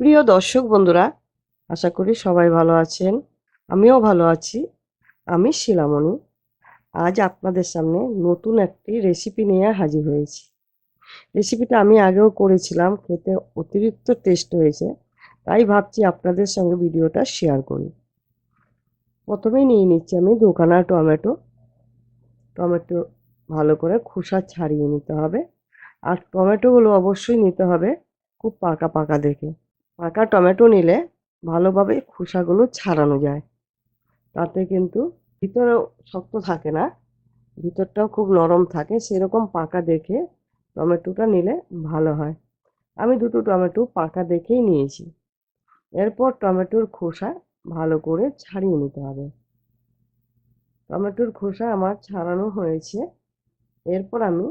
প্রিয় দর্শক বন্ধুরা, আশা করি সবাই ভালো আছেন। আমিও ভালো আছি। আমি শিলামণি। আজ আপনাদের সামনে নতুন একটি রেসিপি নিয়ে হাজির হয়েছি। রেসিপিটা আমি আগেও করেছিলাম, খেতে অতিরিক্ত টেস্ট হয়েছে, তাই ভাবছি আপনাদের সঙ্গে ভিডিওটা শেয়ার করি। প্রথমেই নিয়ে নিচ্ছি আমি দুখানা টমেটো। টমেটো ভালো করে খোসা ছাড়িয়ে নিতে হবে। আর টমেটোগুলো অবশ্যই নিতে হবে খুব পাকা পাকা দেখে। পাকা টমেটো নিলে ভালোভাবে খোসাগুলো ছাড়ানো যায়। তাতে কিন্তু ভিতরে শক্ত থাকে না, ভিতরটাও খুব নরম থাকে, সেরকম পাকা দেখে টমেটোটা নিলে ভালো হয়। আমি দুটো টমেটো পাকা দেখেই নিয়েছি। এরপর টমেটোর খোসা ভালো করে ছাড়িয়ে নিতে হবে। টমেটোর খোসা আমার ছাড়ানো হয়েছে। এরপর আমি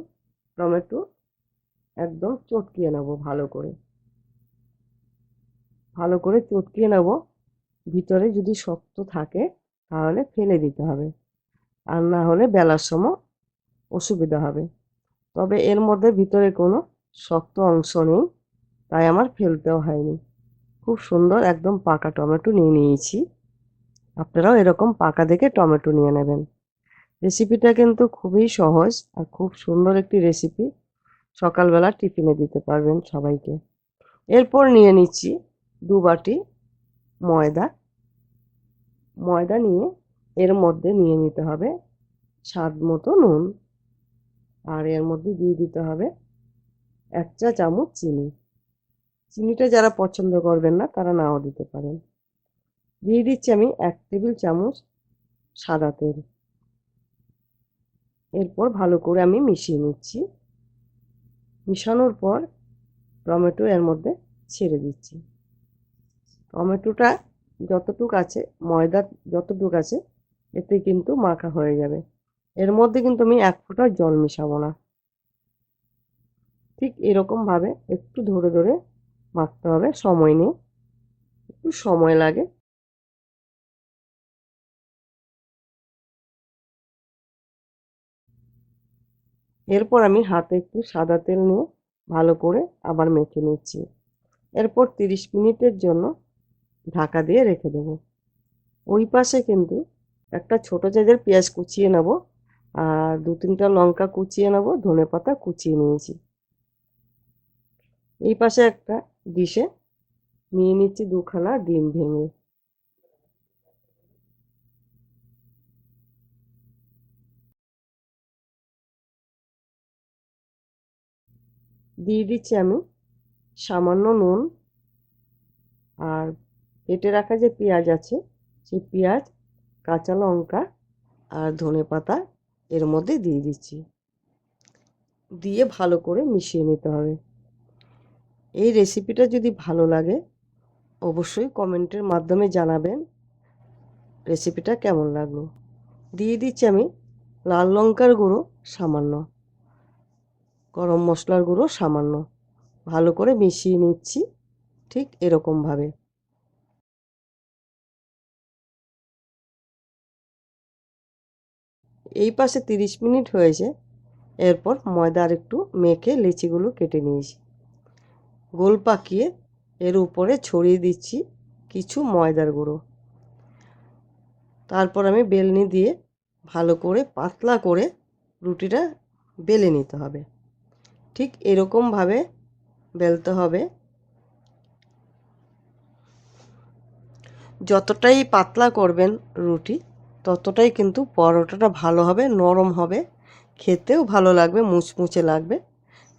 টমেটো একদম চটকিয়ে নেব ভালো করে। ভালো করে চটকিয়ে নেব। ভিতরে যদি শক্ত থাকে, তাহলে ফেলে দিতে হবে। আর না হলে বেলার সময় অসুবিধা হবে। তবে এর মধ্যে ভিতরে কোনো শক্ত অংশ নেই, তাই আমার ফেলতেও হয়নি। খুব সুন্দর একদম পাকা টমেটো নিয়ে নিয়েছি। আপনারাও এরকম পাকা দেখে টমেটো নিয়ে নেবেন। রেসিপিটা কিন্তু খুবই সহজ আর খুব সুন্দর একটি রেসিপি। সকালবেলা টিফিনে দিতে পারবেন সবাইকে। এরপর নিয়ে নিচ্ছি দু বাটি ময়দা। ময়দা নিয়ে এর মধ্যে নিয়ে নিতে হবে স্বাদ মতো নুন। আর এর মধ্যে দিয়ে দিতে হবে এক চা চামচ চিনি। চিনিটা যারা পছন্দ করবেন না, তারা নাও দিতে পারেন। দিয়ে দিচ্ছি আমি এক টেবিল চামচ সাদা তেল। এরপর ভালো করে আমি মিশিয়ে নিচ্ছি। মিশানোর পর টমেটো এর মধ্যে ছেড়ে দিচ্ছি। টমেটোটা যতটুক আছে, ময়দা যতটুক আছে, এতে কিন্তু মাখা হয়ে যাবে। এর মধ্যে কিন্তু আমি এক ফোঁটা জল মিশাবো না। ঠিক এরকমভাবে একটু ধরে ধরে মাখতে হবে, সময় নিয়ে। একটু সময় লাগে। এরপর আমি হাতে একটু সাদা তেল নিয়ে ভালো করে আবার মেখে নিচ্ছি। এরপর তিরিশ মিনিটের জন্য ঢাকা দিয়ে রেখে দেবো। ওই পাশে কিন্তু একটা ছোটো সাইজের পেঁয়াজ কুচিয়ে নেব আর দু তিনটা লঙ্কা কুচিয়ে নেব, ধনে পাতা কুচিয়ে নিয়েছি। এই পাশে একটা ডিশে নিয়ে নিচ্ছি দুখানা ডিম ভেঙে। দিয়ে দিচ্ছি আমি সামান্য নুন আর কেটে রাখা যে পেঁয়াজ আছে, সেই পেঁয়াজ, কাঁচা লঙ্কা আর ধনে পাতা এর মধ্যে দিয়ে দিচ্ছি। দিয়ে ভালো করে মিশিয়ে নিতে হবে। এই রেসিপিটা যদি ভালো লাগে, অবশ্যই কমেন্টের মাধ্যমে জানাবেন রেসিপিটা কেমন লাগল। দিয়ে দিচ্ছি আমি লাল লঙ্কার গুঁড়ো সামান্য, গরম মশলার গুঁড়ো সামান্য। ভালো করে মিশিয়ে নিচ্ছি ঠিক এরকমভাবে। এই পাশে তিরিশ মিনিট হয়েছে। এরপর ময়দা আর একটু মেখে লিচিগুলো কেটে নিয়েছি। গোল পাকিয়ে এর উপরে ছড়িয়ে দিচ্ছি কিছু ময়দার গুঁড়ো। তারপর আমি বেলনি দিয়ে ভালো করে পাতলা করে রুটিটা বেলে নিতে হবে। ঠিক এরকমভাবে বেলতে হবে। যতটাই পাতলা করবেন রুটি ততটাই কিন্তু পরোটাটা ভালো হবে, নরম হবে। খেতেও ভালো লাগবে, মুচমুচে লাগবে।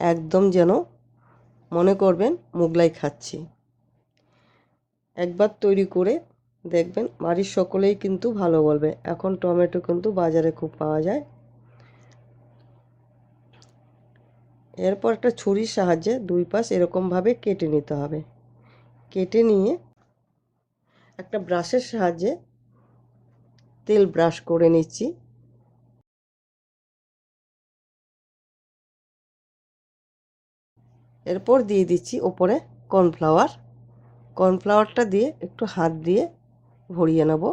একদম যেন মনে করবেন মোগলাই খাচ্ছি। একবার তৈরি করে দেখবেন বাড়ির সকলেই কিন্তু ভালো বলবে। এখন টমেটো কিন্তু বাজারে খুব পাওয়া যায়। এরপর একটা ছুরির সাহায্যে দুই পাশ এরকমভাবে কেটে নিতে হবে। কেটে নিয়ে একটা ব্রাশের সাহায্যে তেল ব্রাশ করে নিচ্ছি। এরপর দিয়ে দিচ্ছি ওপরে কর্নফ্লাওয়ার। কর্নফ্লাওয়ারটা দিয়ে একটু হাত দিয়ে ভরিয়ে নেব।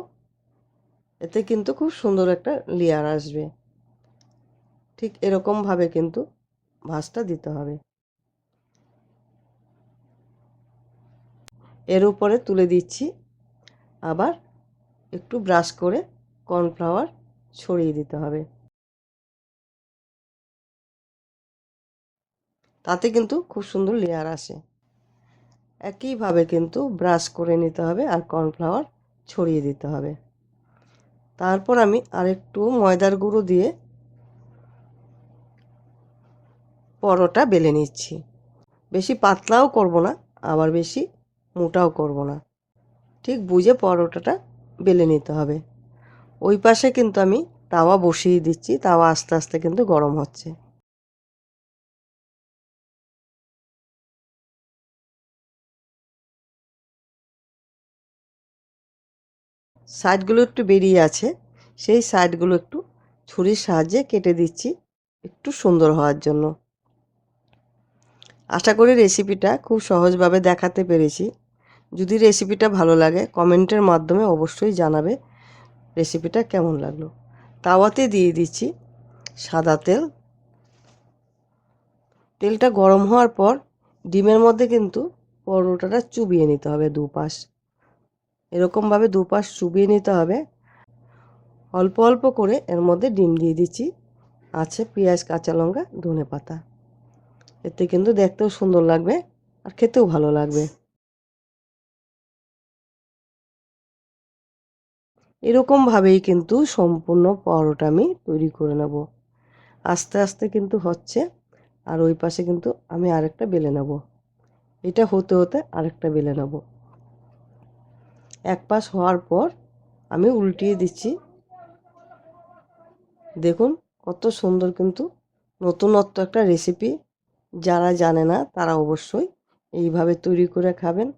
এতে কিন্তু খুব সুন্দর একটা লেয়ার আসবে। ঠিক এরকমভাবে কিন্তু ভাঁজটা দিতে হবে। এর উপরে তুলে দিচ্ছি। আবার একটু ব্রাশ করে কর্নফ্লাওয়ার ছড়িয়ে দিতে হবে। তাতে কিন্তু খুব সুন্দর লেয়ার আসে। একইভাবে কিন্তু ব্রাশ করে নিতে হবে আর কর্নফ্লাওয়ার ছড়িয়ে দিতে হবে। তারপর আমি আরেকটু ময়দার গুঁড়ো দিয়ে পরোটা বেলে নিচ্ছি। বেশি পাতলাও করব না, আবার বেশি মোটাও করব না। ঠিক বুঝে পরোটাটা বেলে নিতে হবে। ওই পাশে কিন্তু আমি তাওয়া বসিয়ে দিচ্ছি। তাওয়া আস্তে আস্তে কিন্তু গরম হচ্ছে। সাইডগুলো একটু বেরিয়ে আছে। সেই সাইডগুলো একটু ছুরির সাহায্যে কেটে দিচ্ছি একটু সুন্দর হওয়ার জন্য। আশা করি রেসিপিটা খুব সহজভাবে দেখাতে পেরেছি। যদি রেসিপিটা ভালো লাগে, কমেন্টের মাধ্যমে অবশ্যই জানাবে। রেসিপিটা কেমন লাগল? তাওয়াতে দিয়ে দিচ্ছি সাদা তেল। তেলটা গরম হওয়ার পর ডিমের মধ্যে কিন্তু পরোটাটা চুবিয়ে নিতে হবে দুপাশ। এরকমভাবে দুপাশ চুবিয়ে নিতে হবে। অল্প অল্প করে এর মধ্যে ডিম দিয়ে দিচ্ছি। আছে পেঁয়াজ, কাঁচা লঙ্কা ধনে পাতা এতে কিন্তু দেখতেও সুন্দর লাগবে আর খেতেও ভালো লাগবে। এরকমভাবেই কিন্তু সম্পূর্ণ পরোটা আমি তৈরি করে নেব। আস্তে আস্তে কিন্তু হচ্ছে। আর ওই পাশে কিন্তু আমি আরেকটা বেলে নেব। এটা হতে হতে আরেকটা বেলে নেব। এক পাশ হওয়ার পর আমি উল্টিয়ে দিচ্ছি। দেখুন, কত সুন্দর কিন্তু নতুনত্ব একটা রেসিপি। যারা জানে না, তারা অবশ্যই এইভাবে তৈরি করে খাবেন।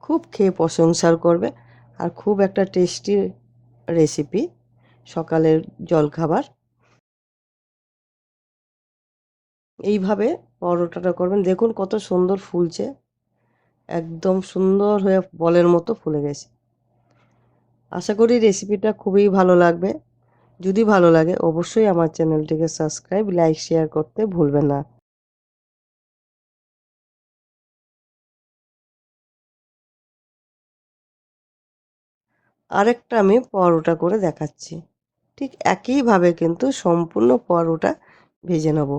খুব খেয়ে প্রশংসার করবে। আর খুব একটা টেস্টি রেসিপি সকালের জলখাবার। এইভাবে পরোটাটা করবেন। দেখুন কত সুন্দর ফুলছে। একদম সুন্দর হয়ে বলের মতো ফুলে গেছে। আশা করি রেসিপিটা খুবই ভালো লাগবে। যদি ভালো লাগে, অবশ্যই আমার চ্যানেলটিকে সাবস্ক্রাইব লাইক শেয়ার করতে ভুলবেন না। আরেকটা আমি পরোটা করে দেখাচ্ছি। ঠিক একইভাবে কিন্তু সম্পূর্ণ পরোটা ভেজে নেব।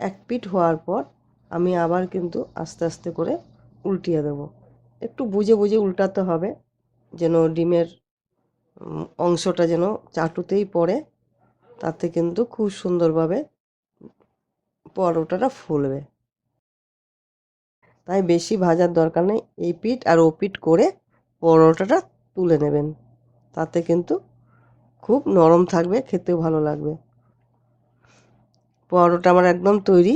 এক পিঠ হওয়ার পর আমি আবার কিন্তু আস্তে আস্তে করে উল্টিয়ে দেব। একটু বুঝে বুঝে উল্টাতে হবে, যেন ডিমের অংশটা যেন চাটুতেই পড়ে, তাতে কিন্তু খুব সুন্দরভাবে পরোটাটা ফুলবে। তাই বেশি ভাজার দরকার নেই, এই পিঠ আর ও পিঠ করে পরোটাটা তুলে নেবেন, তাতে কিন্তু খুব নরম থাকবে, খেতেও ভালো লাগবে। পরোটা আমার একদম তৈরি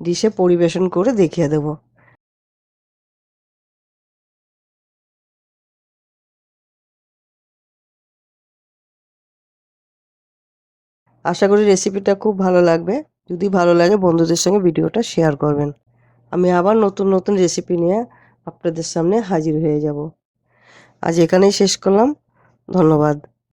ডিশে পরিবেশন করে দেখিয়ে দেব। আশা করি রেসিপিটা খুব ভালো লাগবে। যদি ভালো লাগে, বন্ধুদের সঙ্গে ভিডিওটা শেয়ার করবেন। আমি আবার নতুন নতুন রেসিপি নিয়ে আপনাদের সামনে হাজির হয়ে যাব। আজ এখানেই শেষ করলাম। ধন্যবাদ।